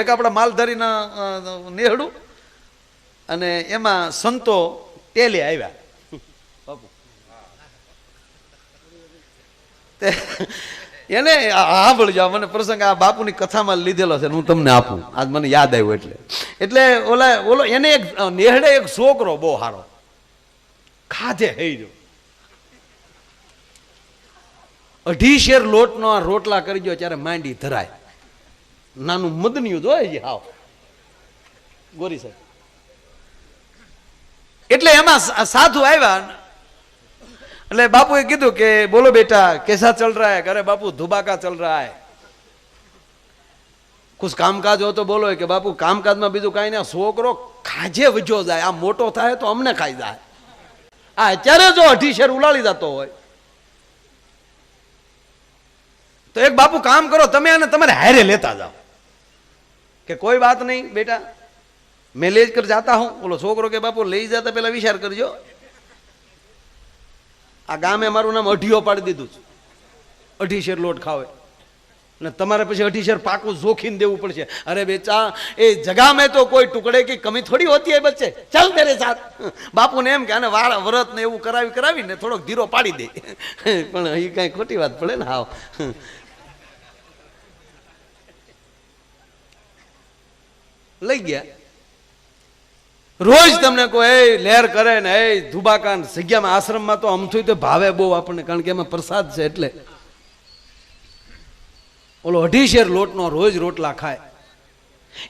એક આપણા માલધારીના નેહડું અને એમાં સંતો ટેલે આવ્યા. એને હા બોલજો મને પ્રસંગ, આ બાપુની કથામાં લીધેલો છે, હું તમને આપું. આજ મને યાદ આવ્યું એટલે. એટલે ઓલા, ઓલો, એને એક નેહડે એક છોકરો બહુ સારો ખાધે હઈ રહ્યો. અઢી શેર લોટનો રોટલા કરી ગયો ત્યારે માંડી ધરાય. નાનું મદનિયું જોઈએ છે હાવ. ગોરી સાહેબ. એટલે એમાં સાધુ આવ્યા એટલે બાપુએ કીધું કે, બોલો બેટા, કેસા ચલ રહા હે? અરે બાપુ ધુબાકા ચલ રહા હે. કુછ કામકાજ હો તો બોલો કે, બાપુ, કામકાજમાં બીજું કાંઈ ના. છોકરો ખાજે વજો જાય. આ મોટો થાય તો અમને ખાઈ જાય. આ અત્યારે જો અઢી શેર ઉલાળી જતો હોય. તો એક બાપુ કામ કરો, તમે અને તમારે હારે લેતા જાઓ. કે કોઈ વાત નહીં, બેટા. મેં લેજ કર જતા હું. બોલો, છોકરો કે બાપુ, લઈ જતા પેલા વિચાર કરજો. આ ગામે મારું નામ અઢીઓ પાડી દીધું છે. અઢી શેર લોટ ખાવે. ને તમારે પછી અઢી શેર પાકું જોખીને દેવું પડશે. અરે બેચા, એ જગા મેં તો કોઈ ટુકડે કે કમી થોડી હોતી હોય બચ્ચે. ચાલ મેરે સાથ. બાપુને એમ કે આને વાળ, વ્રત ને એવું કરાવી કરાવી ને થોડોક ધીરો પાડી દે. પણ એ કાંઈ ખોટી વાત પડે ને, હાવ. લઈ ગયા. રોજ તમને કોઈ લહેર કરે ને એ ધુબાકાન જગ્યામાં આશ્રમમાં તો અમથું તો ભાવે બહુ આપણને, કારણ કે એમાં પ્રસાદ છે એટલે. ઓલો અઢી શેર લોટનો રોજ રોટલા ખાય.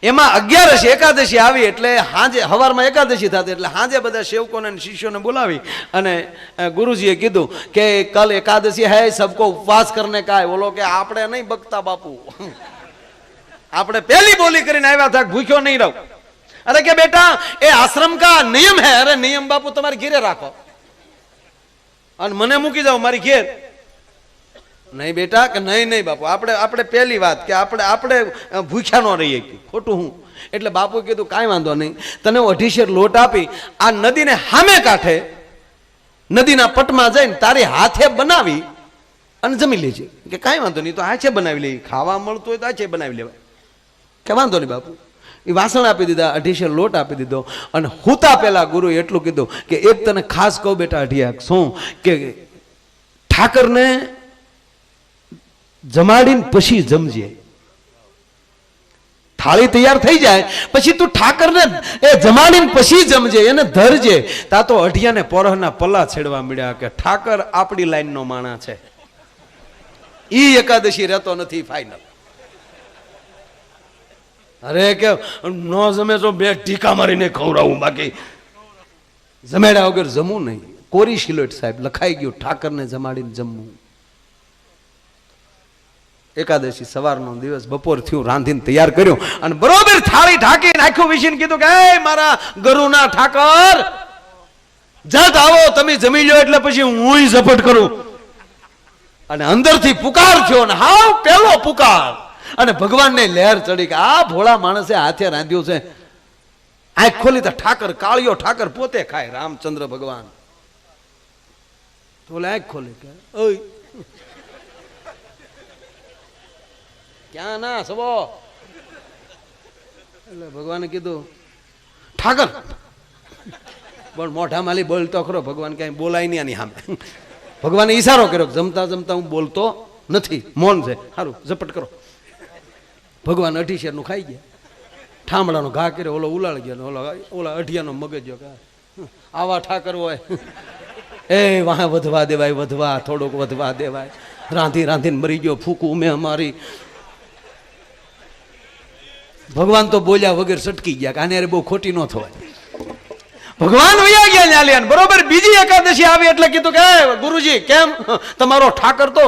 એમાં અગિયારસ એકાદશી આવી એટલે હાંજે, હવારમાં એકાદશી થતી એટલે હાંજે બધા સેવકોને શિષ્યોને બોલાવી અને ગુરુજીએ કીધું કે, કલ એકાદશી હે, સબકો ઉપવાસ કરને કાય. બોલો કે, આપણે નહીં બગતા બાપુ. આપણે પહેલી બોલી કરીને આવ્યા હતા, ભૂખ્યો નહીં રહું. અરે કે બેટા, એ આશ્રમ કા નિયમ હે? અરે નિયમ બાપુ, તમારે ઘેરે રાખો. અને મને મૂકી જાઓ મારી ઘેર. નહીં બેટા કે નહીં નહીં બાપુ, આપણે આપણે પહેલી વાત કે આપણે આપણે ભૂખ્યા ન રહીએ ખોટું હું. એટલે બાપુ કીધું, કાંઈ વાંધો નહીં. તને હું અઢી લોટ આપી, આ નદીને હામે કાંઠે, નદીના પટમાં જઈને તારી હાથે બનાવી અને જમી લેજે. કે કાંઈ વાંધો નહીં, તો આ છે બનાવી લેવી ખાવા મળતું હોય તો આ છે બનાવી લેવાય. કે વાંધો નહીં બાપુ. એ વાસણ આપી દીધા, અઢીસે લોટ આપી દીધો. અને હુતા પહેલા ગુરુએ એટલું કીધું કે એક તને ખાસ કહું બેટા અઢિયા શું? કે ઠાકરને જમાડીને પછી જમજે. થાળી તૈયાર થઈ જાય, પછી તું ઠાકરને એ જમાડીને પછી જમજે, એને ધરજે. તા તો અઢિયાને પોરહના પલ્લા છેડવા મળ્યા કે ઠાકર આપણી લાઈનનો માણા છે. ઈ એકાદશી રહેતો નથી ફાઇનલ અરે કે ન જમે તો બે ટીકા મારીને ખવડાવું, બાકી જમેડા વગર જમવું નહીં. કોરી શિલોટ સાહેબ, લખાઈ ગયું, ઠાકરને જમાડીને જમવું. એકાદશી સવારનો દિવસ, બપોર થયું, રાંધીને તૈયાર કર્યું, અને બરોબર થાળી ઢાંકી નાખ્યું, વિશીને કીધું કે, "એ મારા ગરુના ઠાકર જત આવો, તમે જમી લો એટલે પછી હું ઝપટ કરું. અને અંદરથી પુકાર થયો ને હાવ પેલો પુકાર. અને ભગવાનને લહેર ચડી કે આ ભોળા માણસે હાથે રાંધ્યું છે. આંખ ખોલી તો ઠાકર કાળિયો ઠાકર પોતે ખાય, રામચંદ્ર ભગવાન. તો આંખ ખોલી કે ક્યાં ના સબો? એટલે ભગવાને કીધું, ઠાકર. પણ મોઢા માલી બોલતો ખરો, ભગવાન ક્યાંય બોલાય નહીં આની સામે. ભગવાને ઈશારો કર્યો જમતા જમતા હું બોલતો નથી, મૌન છે. સારું ઝપટ કરો. ભગવાન અઢી નું ખાઈ ગયા. ઠામડાનો ઘા કર્યો, ઓલો ઉલાળ ગયો ઓલો ઓલા અઢિયાનો મગજ આવા ઠાકર હોય. એ વાહ, વધવા દેવાય, વધવા, થોડોક વધવા દેવાય. રાંધી રાંધીને મરી ગયો, ફૂકું મેં અમારી ભગવાન તો બોલ્યા વગર સટકી ગયા કે આને અરે બહુ ખોટી ન થવાય. ભગવાન વયા ગયા ન્યાલિયાન બરોબર? બીજી એકાદશી આવી એટલે કીધું કે ગુરુજી, કેમ? તમારો ઠાકર તો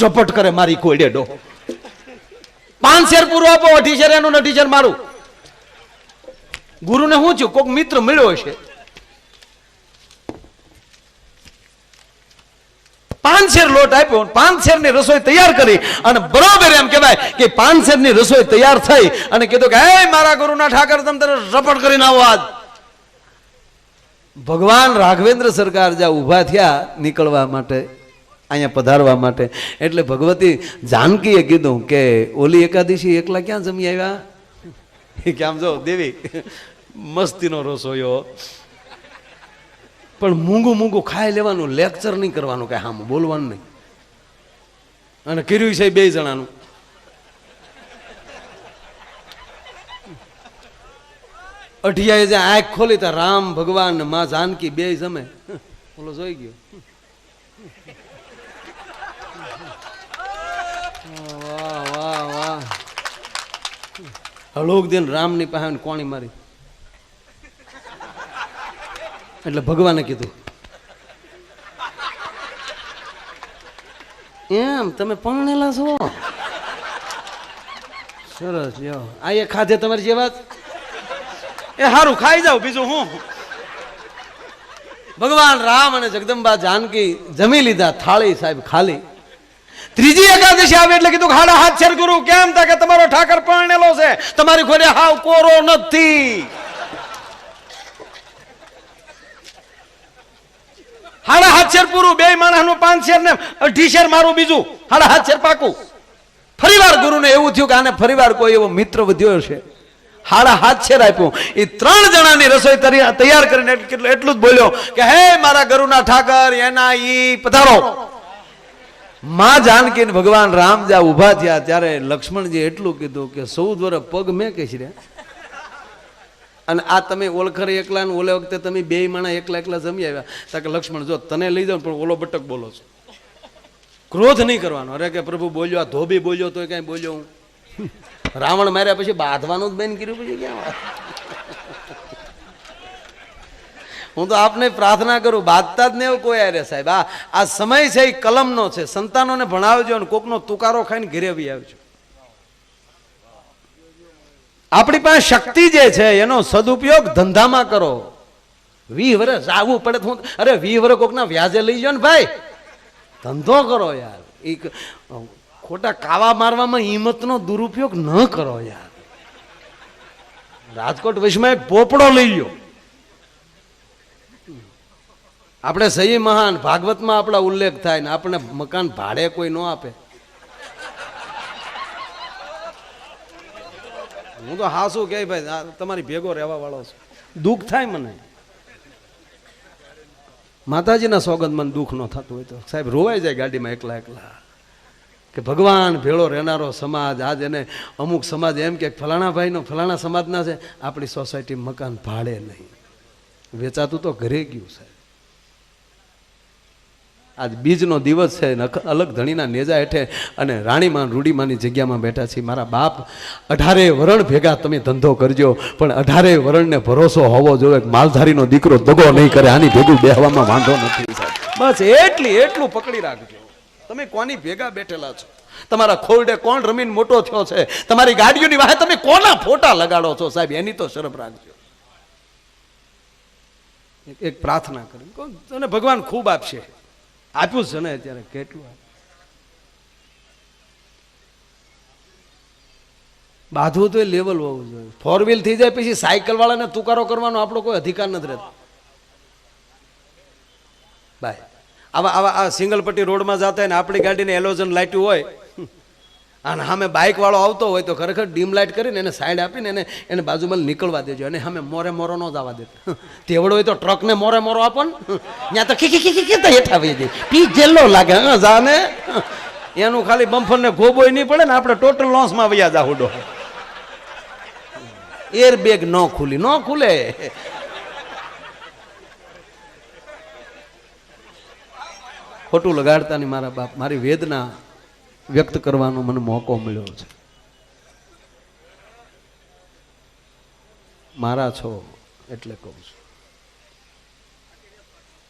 ઝપટ કરે, મારી કોઈડે ડો પાંચ શેર પૂરો આપો અઢી શેર એનું અઢી શેર મારું. ગુરુને શું થયું? કોઈક મિત્ર મળ્યો હશે. પાંચ શેર લોટ આપ્યો પાંચ શેરની રસોઈ તૈયાર કરી અને બરોબર એમ કહેવાય કે પાંચ શેરની રસોઈ તૈયાર થઈ અને કીધું કે, હે મારા ગુરુના ઠાકર, તમે તને રપટ કરીને આવો આજ. ભગવાન રાઘવેન્દ્ર સરકાર જ્યાં ઊભા થયા નીકળવા માટે અહીંયા પધારવા માટે. એટલે ભગવતી જાનકીએ કીધું કે, ઓલી એકાદશી એકલા ક્યાં જમી આવ્યા? કે આમ જો, દેવી, મસ્તીનો રસોયો પણ મૂંગું મૂંગું ખાઈ લેવાનું, લેક્ચર નહીં કરવાનું કાંઈ આમ બોલવાનું નહીં. અને કર્યું છે બે જણાનું. અઢિયાએ જે આંખ ખોલી તો રામ ભગવાન, માં જાનકી, બે જમે. બોલો જોઈ ગયો વાહ વાહ વાહ હળોક દિન રામની પાસે કોણી મારી. એટલે ભગવાને કીધું. એમ તમે પરણેલા છો? સરસ લ્યો. આ એ ખાધે તમારી જે વાત? એ સારું ખાઈ જાવ બીજું હું? ભગવાન રામ અને જગદંબા જાનકી જમી લીધા થાળી સાહેબ ખાલી. ત્રીજી એકાદશી આવે એટલે કીધું હાડા હાથ છેર ગુરુ, કેમ તા કે તમારો ઠાકર પરણેલો છે? તમારી ખોરે હાવ કોરો નથી. હાડા હાથ શેર પૂરું, બે માણસનું પાંચ શેર ને અઢી શેર મારું બીજું. હાડા હાથ શેર પાકું. ફરીવાર ગુરુને એવું થયું કે આને ફરીવાર કોઈ એવો મિત્ર વધ્યો છે હાડા હાથ શેર આપ્યું. એ ત્રણ જણાની રસોઈ તૈયાર કરીને એટલું જ બોલ્યો કે, હે મારા ગુરુના ઠાકર, એના ઈ પધારો. માં જાનકી ભગવાન રામ જ્યાં ઊભા થયા ત્યારે લક્ષ્મણજી એટલું કીધું કે સૌ વર્ષ પગ મેં કહીશ રે અને આ તમે ઓળખરે એકલા ને ઓલે વખતે તમે બે માણા એકલા એકલા જમી આવ્યા. તા કે લક્ષ્મણ, જો તને લઈ જાઓ પણ ઓલો બટક બોલો છો. ક્રોધ નહીં કરવાનો. અરે કે પ્રભુ બોલ્યો, આ ધોબી બોલ્યો તો કઈ બોલ્યો હું. રાવણ માર્યા પછી બાંધવાનું જ બેન કર્યું પછી ક્યાં વાત? હું તો આપને પ્રાર્થના કરું, બાંધતા જ નહીં કોઈ અરે સાહેબ. આ આ સમય છે એ કલમનો છે. સંતાનોને ભણાવજો અને કોકનો તુકારો ખાઈને ઘેરે આવી આવજો. આપણી પાસે શક્તિ જે છે, એનો સદુપયોગ ધંધામાં કરો. વી વર્ષ આવવું પડે તો અરે વી વર્ષ કોકના વ્યાજે લઈ જાઓ ને ભાઈ. ધંધો કરો યાર. એ ખોટા કાવા મારવામાં હિંમતનો દુરુપયોગ ન કરો યાર. રાજકોટ વચમાં એક પોપડો લઈ લ્યો આપણે સહી મહાન, ભાગવતમાં આપણા ઉલ્લેખ થાય ને આપણે મકાન ભાડે કોઈ ન આપે. હું તો હાસુ કે ભાઈ તમારી ભેગો રહેવા વાળો છું. દુઃખ થાય મને. માતાજીના સોગંદ મને દુઃખ ન થતું હોય તો. સાહેબ, રોવાઈ જાય ગાડીમાં એકલા એકલા. કે ભગવાન ભેળો રહેનારો સમાજ આજ એને અમુક સમાજ એમ કે ફલાણા ભાઈનો, ફલાણા સમાજના છે, આપણી સોસાયટી મકાન ભાડે નહીં. વેચાતું તો ઘરે ગયું, સાહેબ. આજ બીજનો દિવસ છે અલગ ધણીના નેજા હેઠે અને રાણીમાં રૂડીમાંની જગ્યામાં બેઠા છીએ. મારા બાપ અઢારે વરણ ભેગા તમે ધંધો કરજો પણ અઢારે વરણને ભરોસો હોવો જોઈએ. માલધારીનો દીકરો દગો નહીં કરે આની ભેગું બેહવામાં વાંધો નથી બસ એટલી એટલું પકડી રાખજો. તમે કોની ભેગા બેઠેલા છો? તમારા ખોરડે કોણ રમીને મોટો થયો છે? તમારી ગાડીઓની વાહે તમે કોના ફોટા લગાડો છો સાહેબ? એની તો શરમ રાખજો. એક- પ્રાર્થના કરી. કહું, તને ભગવાન ખૂબ આપશે. આપ્યું છે ને અત્યારે કેટલું. બાંધવું તો લેવલ હોવું જોઈએ. ફોર વ્હીલ થઈ જાય પછી સાયકલ વાળાને તુકારો કરવાનો આપણો કોઈ અધિકાર નથી રહેતો. બાય આવા આવા આ સિંગલ પટ્ટી રોડમાં જતા હોય ને આપણી ગાડીને એલોઝન લાઇટ્યું હોય અને સામે બાઇક વાળો આવતો હોય તો ખરેખર ડીમ લાઇટ કરીને એને સાઈડ આપીને એને એને બાજુમાં નીકળવા દેજો. અને સામે મોરે મોરો ન જવા દે. તેવડો હોય તો ટ્રકને મોરે મોરો આપો ને. ત્યાં તો ખીખી ખીખી તો હેઠા વહી જાય. પી જેલો લાગે. હા જાને એનું ખાલી બમ્ફરને ગોબોય નહીં પડે ને, આપણે ટોટલ લોસમાં વૈયા જા હુડો. એર બેગ ન ખુલી, ન ખુલે. ખોટું લગાડતા નહીં મારા બાપ. મારી વેદના વ્યક્ત કરવાનો મને મોકો મળ્યો છે. મારા છો એટલે કહું છું.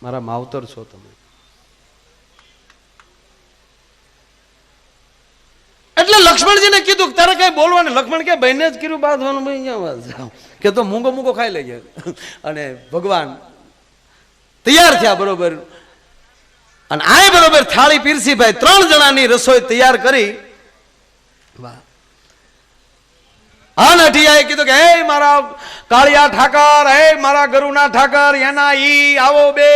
મારા માવતર છો તમે. એટલે લક્ષ્મણજીને કીધું કે તારે કઈ બોલવાનું? લક્ષ્મણ કે, બહેને જ કર્યું બાંધવાનું કે તો મૂંગો મૂંગો ખાઈ લઈએ અને ભગવાન તૈયાર થયા બરોબર. અને આ બરોબર થાળી પીરસી ભાઈ, ત્રણ જણાની રસોઈ તૈયાર કરી. હા નઠિયાએ કીધું કે, હે મારા કાળિયા ઠાકર, હે મારા ગરુના ઠાકર, એના ઈ, આવો બે.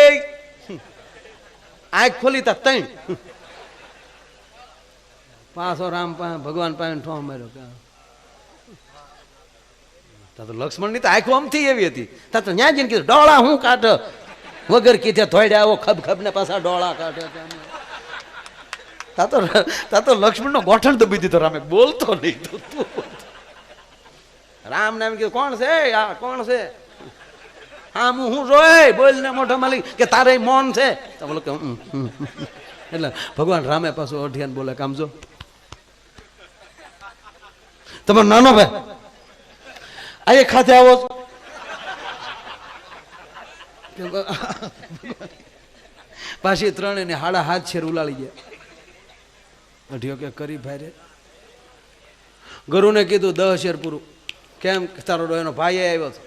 આંખ ખોલી તા તૈણ પાછો રામ ભગવાન પાસે ઠો માર્યો તા તો લક્ષ્મણની તો આંખો આમથી એવી હતી. તા તો ન્યા જઈને કીધું, ડોળા હું કાઢ. વગર કીધે થોડ્યા આવો ખબ ખબ ને પાછા ડોળા કાઢે તા તો તા તો લક્ષ્મણનો ગોઠણ દબી દીધો રામે. બોલતો નહીં તો, તું. રામ નામ કીધું, કોણ છે? આ કોણ છે? હા, હું હું જોઈ. બોલ ને મોઢા માલિક કે તારે મૌન છે. બોલો કે. એટલે ભગવાન રામે પાછું અઢિયાન બોલે કામ જો. તમે નાનો ભાઈ, આ ખાતે આવો છો? પાછી ત્રણ એને હાડા હાથ છે ઉલાળી ગયા. અઢિયો કે કરી ભાઈ રે. ગરુને કીધું, દહ શેર પૂરું. કેમ? તારો એનો ભાઈ આવ્યો હતો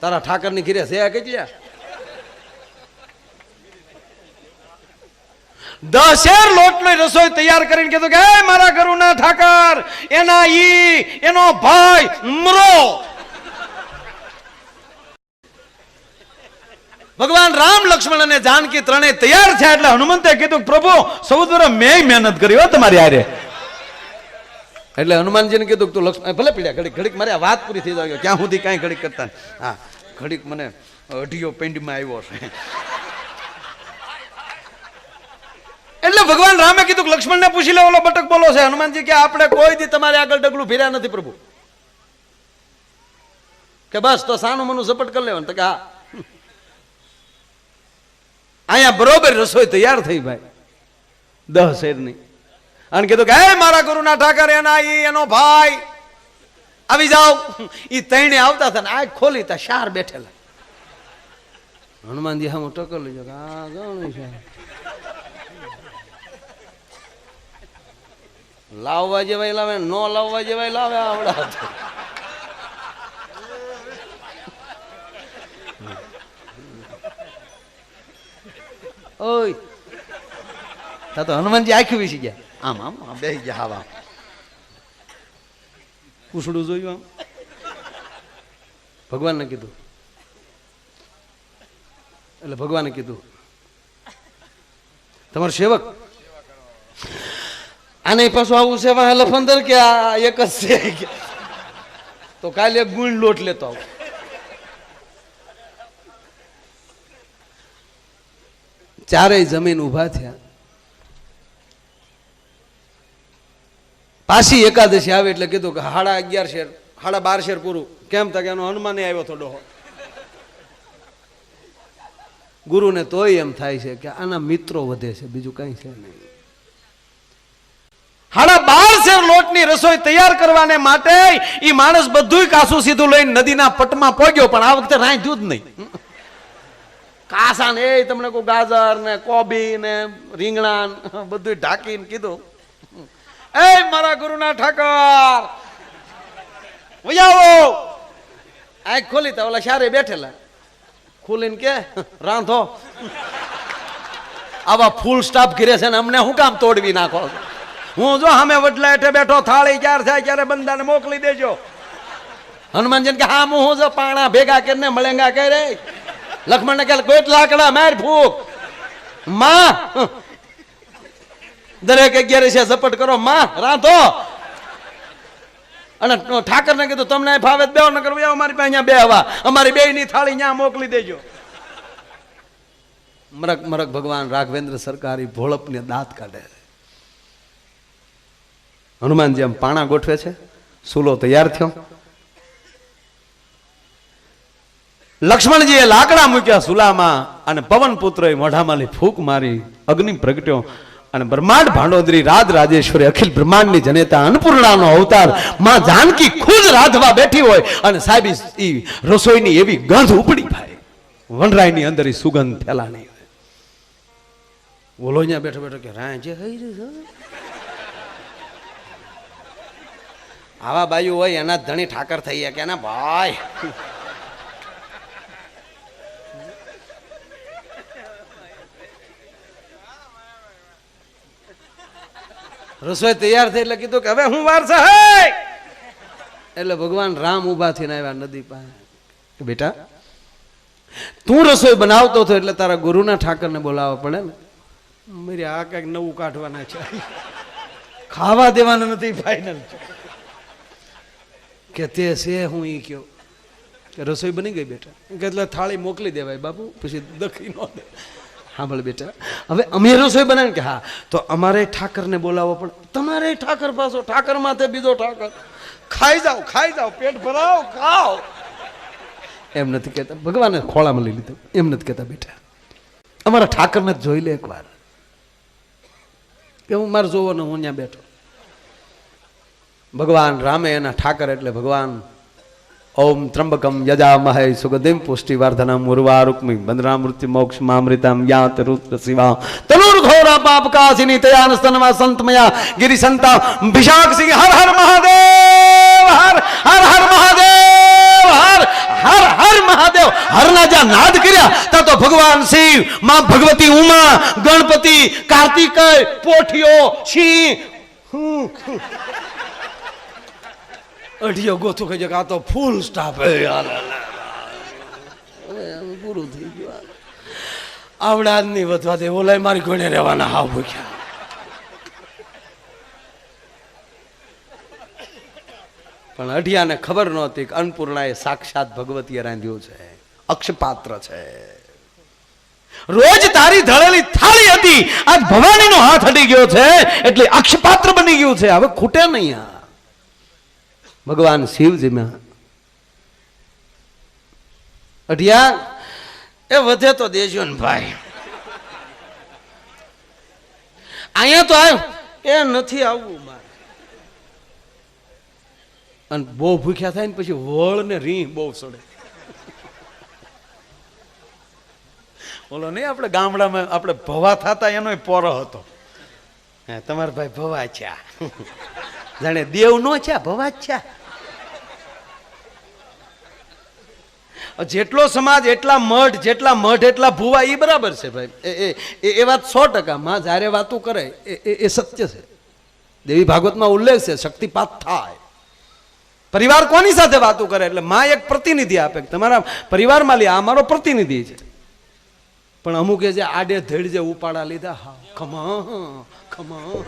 તારા ઠાકરની ઘીરે છે કેટલા? દશેર લોટનો રસોઈ તૈયાર કરીને કીધું કે, "હે મારા ગરુના ઠાકર, એના ઈ, એનો ભાઈ, મરો. ભગવાન રામ લક્ષ્મણ અને જાનકી ત્રણેય તૈયાર થયા એટલે હનુમંતે કીધું પ્રભુ સૌદ્વર મેં મહેનત કરી હો તમારી આરે એટલે હનુમાનજીને કીધું તું લક્ષ્મણ ભલે પીડ્યા, ઘડીક ઘડીક મારે વાત પૂરી થઈ જાય, ક્યાં સુધી કાંઈ ઘડીક કરતા હા, ઘડીક મને અઢીઓ પેન્ડમાં આવ્યો છે. એટલે ભગવાન રામે કીધું લક્ષ્મણને પૂછી લે, ઓલો બટક બોલો છે, હનુમાનજી કે આપણે કોઈ દી તમારે આગળ ડગલું ફેર્યા નથી પ્રભુ. કે બસ, તો સાનું મનું ઝપટ કરી લેવાનું. તો કે હા અહીંયા બરોબર રસોઈ તૈયાર થઈ ભાઈ. દહ શેરની. અને કીધું કે મારા ગુરુના ઠાકર એના એનો ભાઈ. આવી જાઓ. એ તૈણે આવતા હતા ને આ ખોલી તા, શાર બેઠેલા. હનુમાનજી હા ટકર લઈ જાઓ આ ગણું છે લાવવા જેવાય લાવે, નો લાવવા જેવાય લાવે, આવડા ઓય. તા તો હનુમાનજી આખી વિસી ગયા. આમ આમ આમ બે ગયા હાવા કુસડું જોયું આમ? ભગવાનને કીધું. એટલે ભગવાને કીધું તમારો સેવક આને પાછું આવું સેવા લફંદર કે આ એક જ છે? તો કાલે ગુણ લોટ લેતો આવું. ચારેય જમીન ઊભા થયા. પાછી એકાદશી આવે એટલે કીધું કે હાડા અગિયાર શેર, હાડા બાર શેર પૂરું. કેમ તક એનો હનુમાન આવ્યો થોડો ગુરુને તોય એમ થાય છે કે આના મિત્રો વધે છે, બીજું કઈ છે નહીં. હાડા બાર શેર લોટની રસોઈ તૈયાર કરવાને માટે એ માણસ બધુંય કાસું સીધું લઈને નદીના પટમાં પહોંચ્યો પણ આ વખતે રાય જ નહીં. કાસા ને એ તમને કોઈ ગાજર ને કોબી ને રીંગણા બધું ઢાંકીને કીધું. એ મારા ગુરુના ઠાકર! વૈયાવો આંખ ખોલી તા ઓલા શારે બેઠેલા. ખોલીને કે, રાંધો. આવા ફૂલ સ્ટાફ ઘીરે છે ને અમને શું કામ તોડવી નાખો? હું જો અમે વડલા હેઠે બેઠો, થાળી ક્યારે થાય ત્યારે બંદાને મોકલી દેજો. હનુમાનજી કે, હા, હું જો પાણા ભેગા કરીને મળેંગા કરે લક્ષ્મણ ને કે ગોટ લાકડા, માર ફૂકમાં. દરેક અગિયાર છે, ઝપટ કરો, માં, રાંધો. અને ઠાકર ને કીધું, તમને ફાવે બે ન કરવું અમારી પાસે, અહીંયા બે હવા અમારી બે ની થાળી ત્યાં મોકલી દેજો. મરક મરક ભગવાન રાઘવેન્દ્ર સરકારી ભોળપને દાંત કાઢે હનુમાન આમ પાણા ગોઠવે છે. સુલો તૈયાર થયો. લક્ષ્મણજીએ લાકડા મૂક્યા સુલામાં અને પવન પુત્રએ ફૂંક મારી, અગ્નિ પ્રગટ્યો અને બ્રહ્માંડ ભાંડોદરી રાજ રાજેશ્વરી અખિલ બ્રહ્માંડની જનેતા અન્નપૂર્ણાનો અવતારમાં જાનકી ખુદ રાધવા બેઠી હોય અને સાહેબ ઈ રસોઈની એવી ગંધ ઉપડી ભાઈ. વનરાયની અંદર એ સુગંધ ફેલાણી બોલો અહીંયા બેઠો બેઠો કે રાય જે હઈ રહ્યું છે? આવા બાયુ હોય એના ધણી ઠાકર થઈ ગયા કે ના ભાઈ? રસોઈ તૈયાર થઈ એટલે કીધું કે હવે હું વાર છે એટલે ભગવાન રામ ઊભા થઈને આવ્યા નદી પાસે. બેટા તું રસોઈ બનાવતો હતો એટલે તારા ગુરુના ઠાકરને બોલાવવા પડે ને. મેરી આ કંઈક નવું કાઢવાના છે. ખાવા દેવાના નથી ફાઈનલ કે તે છે હું ઈ કયો. કે રસોઈ બની ગઈ બેટા. કે એટલે થાળી મોકલી દેવાય બાપુ પછી દખી ન દે. ભલે બેટા. હવે અમે રસોઈ બનાવીને કે હા, તો અમારે ઠાકરને બોલાવો પણ તમારે ઠાકર પાછો, ઠાકર માથે બીજો ઠાકર. ખાઈ જાઓ ખાઈ જાઓ, પેટ ભરાવો ખાઓ. એમ નથી કહેતા. ભગવાને ખોળામાં લઈ લીધું. એમ નથી કહેતા બેટા. અમારા ઠાકરને જોઈ લે એકવાર. કે હું મારે જોવો ને હું ત્યાં બેઠો. ભગવાન રામે એના ઠાકર એટલે ભગવાન ઓમ ત્રંબકમ યજામહે સુગધિમ પુષ્ટિવર્ધનમ ઉર્વારુક્મિ બંદના મૃત્યુ મોક્ષ મામૃતમ યાત રુદ્ર શિવા તનુર્ઘોરા પાપકાસિની તયાન સ્તનવા સંતમયા ગિરિસંતા ભિષાક સિંહ હર હર મહાદેવ હર હર હર મહાદેવ હર હર હર મહાદેવ હરના જ્યાં નાદ કર્યા ત્યાં તો ભગવાન શિવમાં ભગવતી ઉમા ગણપતિ કાર્તિકેય પોઠિયો સિંહ અઢીઓ ગોથું કહી કે આ તો ફૂલ સ્ટાફ પૂરું થઈ ગયું આવડા જ નહીં વધવા દે. ઓલાય મારી ઘોડે રહેવાના હાવ ભૂખ્યા. પણ અઢિયાને ખબર નહોતી કે અન્નપૂર્ણાએ સાક્ષાત ભગવતીએ રાંધ્યું છે. અક્ષપાત્ર છે. રોજ તારી ધળેલી થાળી હતી. આજ ભવાનીનો હાથ અડી ગયો છે. એટલે અક્ષપાત્ર બની ગયું છે. હવે ખૂટે નહીં આ. ભગવાન શિવજી અઢિયા એ વધે તો દેજો ને ભાઈ. અહીંયા તો આવ્યો એ નથી આવવું મારે. અને બહુ ભૂખ્યા થાય ને પછી વળ ને રી બહુ સડે. બોલો નહીં આપણે ગામડામાં આપણે ભવા થતા એનો પોરો હતો. હે તમારા ભાઈ ભવા છે જાણે દેવ નો છે ભવા જ છે જેટલો સમાજ, એટલા મઢ, જેટલા મઢ, એટલા ભૂવા એ બરાબર છે ભાઈ. એ- એ વાત સો ટકા માં જ્યારે વાતું કરે, એ, એ- સત્ય છે. દેવી ભાગવતમાં ઉલ્લેખ છે, શક્તિપાત થાય. પરિવાર કોની સાથે વાતું કરે? એટલે માં એક પ્રતિનિધિ આપે તમારા પરિવારમાં લે, આ મારો પ્રતિનિધિ છે. પણ અમુક એ જે આડે ધડ જે ઉપાડા લીધા. હા ખમા ખમા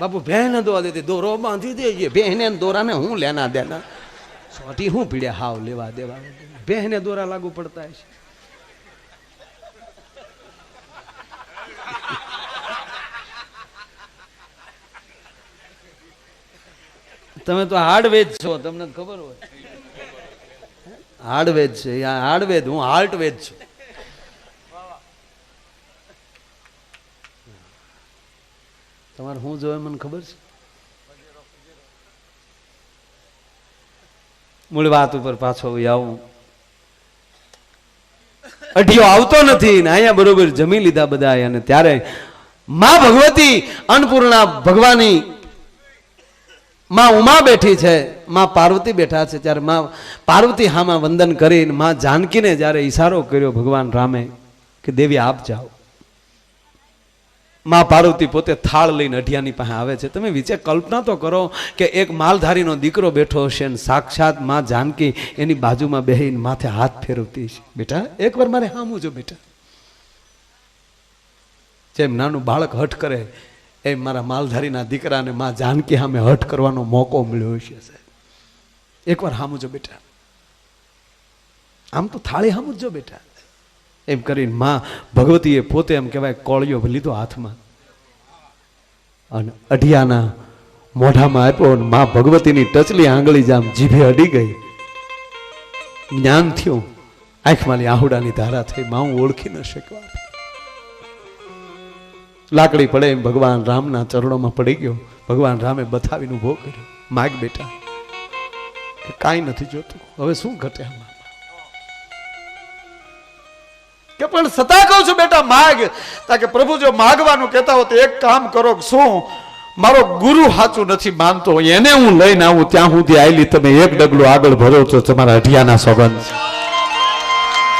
બાપુ બહેન દોવા દેતી દોરો બાંધી દેજે બહેને દોરાને હું લેના દેના? સોટી હું પીડે હાવ લેવા દેવા? બહેને દોરા લાગુ પડતા છે તમે તો હાર્ડવેજ છો, તમને ખબર હોય. હાર્ડવેજ છે હાર્ડવેજ હું હાર્ટવેજ છું. તમારે શું જોવે મને ખબર છે? મૂળ વાત ઉપર પાછો આવું. અઢિયો આવતો નથી ને અહીંયા બરોબર જમી લીધા બધા અને ત્યારે માં ભગવતી અન્નપૂર્ણા ભગવાની માં ઉમા બેઠી છે, માં પાર્વતી બેઠા છે, ત્યારે માં પાર્વતી હામાં વંદન કરીને માં જાનકીને જ્યારે ઈશારો કર્યો ભગવાન રામે કે દેવી આપ જાઓ. માં પાર્વતી પોતે થાળ લઈને અઢિયાની પાસે આવે છે. તમે વિચાર, કલ્પના તો કરો કે એક માલધારીનો દીકરો બેઠો હશે અને સાક્ષાતમાં જાનકી એની બાજુમાં બેહીને માથે હાથ ફેરવતી છે બેટા, એકવાર મારે હામું જો બેટા. જેમ નાનું બાળક હઠ કરે, એમ મારા માલધારીના દીકરાને માં જાનકી સામે હઠ કરવાનો મોકો મળ્યો હશે સાહેબ. એકવાર હામું જો બેટા. આમ તો થાળી હામું જ જો બેટા. એમ કરીને માં ભગવતીએ પોતે એમ કહેવાય કોળિયો લીધો હાથમાં. અને અઢિયાના મોઢામાં આપ્યો અને માં ભગવતીની ટચલી આંગળી જામ જીભે અડી ગઈ. જ્ઞાન થયું. આંખમાંની આહુડાની ધારા થઈ. માં હું ઓળખી ન શકવા લાકડી પડે એમ ભગવાન રામના ચરણોમાં પડી ગયો. ભગવાન રામે બથાવીને ઊભો કર્યો. માગ બેટા કાંઈ નથી જોતું. હવે શું ઘટે આમાં કે પણ છતાં કહું છું, બેટા, માગ. તા કે પ્રભુ, જો માગવાનું કહેતા હો તો એક કામ કરો શું? મારો ગુરુ સાચું નથી માનતો એને હું લઈને આવું, ત્યાં સુધી આયલી તમે એક ડગલું આગળ ભરો છો, તમારા અઢિયાના સોગંદ.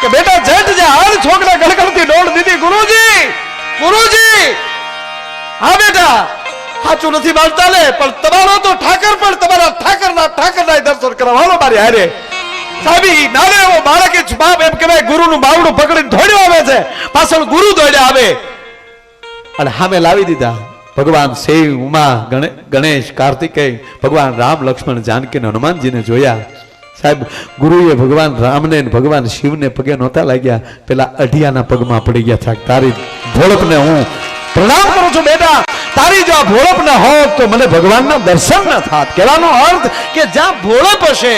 કે બેટા, જેઠ જે હાર છોકરા ગળગળતી દોડ દીધી, ગુરુજી ગુરુજી. હા, બેટા સાચું નથી માનતા લે, પણ તમારો તો ઠાકર, પણ તમારા ઠાકરના ઠાકરના દર્શન કરવા. હાલો, મારી હારે. સાહેબી નાનો એવો બાળક જ બાપ એમ કહેવાય, ગુરુનું બાવડું પકડીને દોડ્યો આવે છે. પાછળ ગુરુ દોડ્યા આવે. અને સામે લાવી દીધા. ભગવાન શિવ, ઉમા, ગણે- ગણેશ, કાર્તિકેય, ભગવાન રામ, લક્ષ્મણ જાનકી ને હનુમાનજીને જોયા. સાહેબ, ગુરુએ ભગવાન રામને ભગવાન શિવને પગે નહોતા લાગ્યા. પેલા અઢિયાના પગમાં પડી ગયા થાક. તારી ભોળપને હું પ્રણામ કરું છું બેટા. તારી જો આ ભોળપ ન હોત તો મને ભગવાનના દર્શન ન થાત. કહેવાનો અર્થ કે જ્યાં ભોળપ હશે,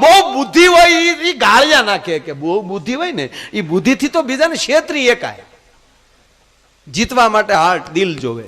બહુ બુદ્ધિ હોય ઈ ગાળિયા નાખે કે બહુ બુદ્ધિ હોય ને એ બુદ્ધિથી તો બીજાને છેતરી એકાય જીતવા માટે હાર્ટ દિલ જોવે.